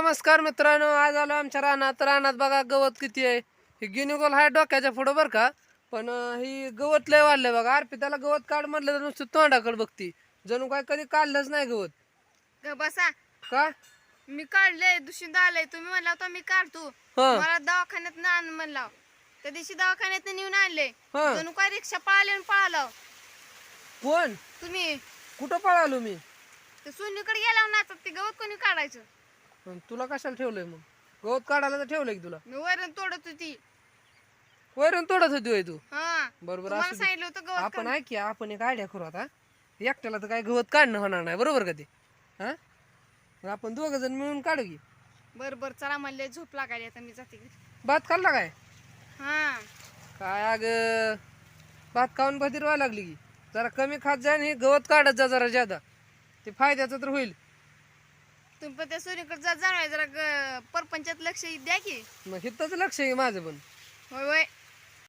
नमस्कार मित्रांनो आज आलो आमच्या रानात. रानात बघा गवत किती आहे. हे गिनिगोल आहे डोक्याच्या पुढं बरं का? पण ही गवत लय वाढलंय बघा. अर्पिताला गवत काढ म्हटलं तर नुसतं तोंडाकडे बघती. जणू काय कधी काढलंच नाही गवत. ग बसा. का? मी काढलंय दूषित आलंय. तुम्ही म्हणला होता मी काढतो. हा. मला दवाखान्यात आण म्हणला. त्या दिवशी दवाखान्यात नेऊन आणले. हा. जणू काय रिक्षा पळाले आणि पळाला. कोण? तुम्ही. कुठं पळालो मी? ते सोनीकडे गेला ना आता ते गवत कोणी काढायचं? तुला कशाला ठेवलंय मग? गवत काढायला तर ठेवलंय की तुला? मी वैरण तोडत होती. वैरण तोडत होती होय तू? हा. बरोबर तुम्हाला असू दे. सांगितलं होतं गवत आपण ऐक की, आपण एक आयडिया करू आता. एकट्याला तर काय गवत काढणं होणार नाही बरोबर का ते? हा? मग आपण दोघ जण मिळून काढू की. बर बर चला म्हणले झोप लागायली आता मी जाते घरी. भात खाल्ला काय? हा. काय अग भात खाऊन बधीर व्हायला लागली की. जरा कमी खात आणि हे गवत काढत जा जरा ज्यादा ते फायद्याचं तर होईल. तुम्ही पण त्या जा जाणवाय जरा ग- परपंचात लक्ष द्या की. मग हिथंच लक्ष आहे माझं पण. होय होय.